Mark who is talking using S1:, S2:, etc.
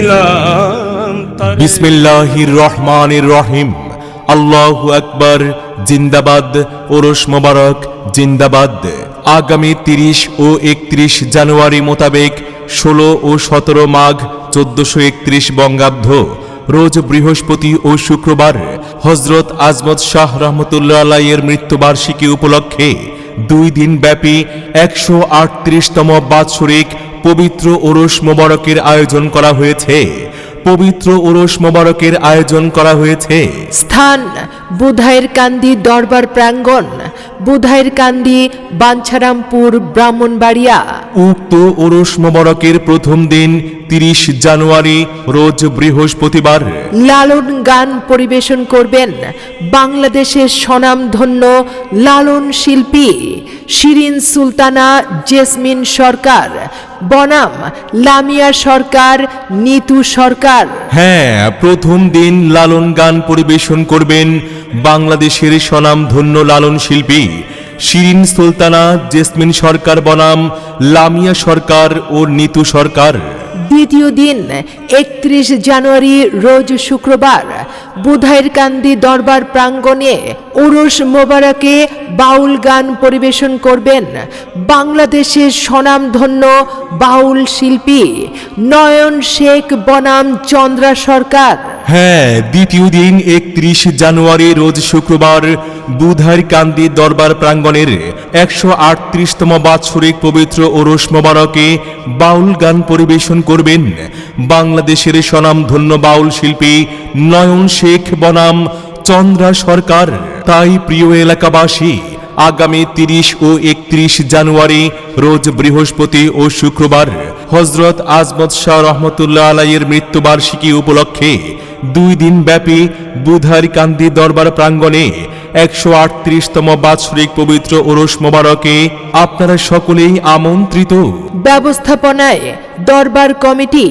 S1: দিলাম
S2: রহিম। আল্লাহু আকবার। জিন্দাবাদ। ওরস মোবারক। জিন্দাবাদ। আগামী তিরিশ ও একত্রিশ জানুয়ারি মোতাবেক ষোলো ও সতেরো মাঘ চোদ্দশো একত্রিশ বঙ্গাব্দ। রোজ বৃহস্পতি ও শুক্রবার হজরত আজমত শাহ রহমতুল্লাহ আলাইয়ের মৃত্যুবার্ষিকী উপলক্ষে দুই দিন ব্যাপী একশো আটত্রিশতম বাৎসরিক পবিত্র ওরস মোবারকের আয়োজন করা হয়েছে। পবিত্র ওরস মোবারকের আয়োজন করা হয়েছে।
S3: স্থান বুধায়ের কান্দি দরবার প্রাঙ্গণ। বুধাইর কান্দি বাঞ্ছারামপুর ব্রাহ্মণবাড়িয়া।
S2: উক্ত ওরস মোবারকের প্রথম দিন তিরিশ জানুয়ারি রোজ বৃহস্পতিবার।
S3: লালন গান পরিবেশন করবেন বাংলাদেশের স্বনামধন্য লালন শিল্পী শিরিন সুলতানা জেসমিন সরকার বনাম লামিয়া সরকার নিতু সরকার।
S2: হ্যাঁ প্রথম দিন লালন গান পরিবেশন করবেন বাংলাদেশের স্বনামধন্য লালন শিল্পী শিরিন সুলতানা, জেসমিন সরকার বনাম, লামিয়া সরকার ও নিতু সরকার।
S3: দ্বিতীয় দিন, একত্রিশ জানুয়ারি, রোজ শুক্রবার, বুধাইর কান্দি দরবার প্রাঙ্গণে উরুস মোবারকে বাউল গান পরিবেশন করবেন বাংলাদেশের স্বনামধন্য বাউল শিল্পী নয়ন শেখ বনাম চন্দ্রা সরকার।
S2: হ্যাঁ দ্বিতীয় দিন একত্রিশ জানুয়ারি রোজ শুক্রবার বুধার কান্দি দরবার প্রাঙ্গণের একশো আটত্রিশতম বাৎসরিক পবিত্র ওরস মোবারকে বাউল গান পরিবেশন করবেন বাংলাদেশের স্বনামধন্য বাউল শিল্পী নয়ন শেখ বনাম চন্দ্রা সরকার। তাই প্রিয় এলাকাবাসী আগামী তিরিশ ও একত্রিশ জানুয়ারি, রোজ বৃহস্পতি ও শুক্রবার হজরত আজমত শাহ রহমতুল্লাহ আলাইয়ের মৃত্যুবার্ষিকী উপলক্ষে দুই দিন ব্যাপী বুধার কান্দি দরবার প্রাঙ্গণে একশো আটত্রিশতম বাৎসরিক পবিত্র ওরস মোবারকে আপনারা সকলেই আমন্ত্রিত।
S3: ব্যবস্থাপনায় দরবার কমিটি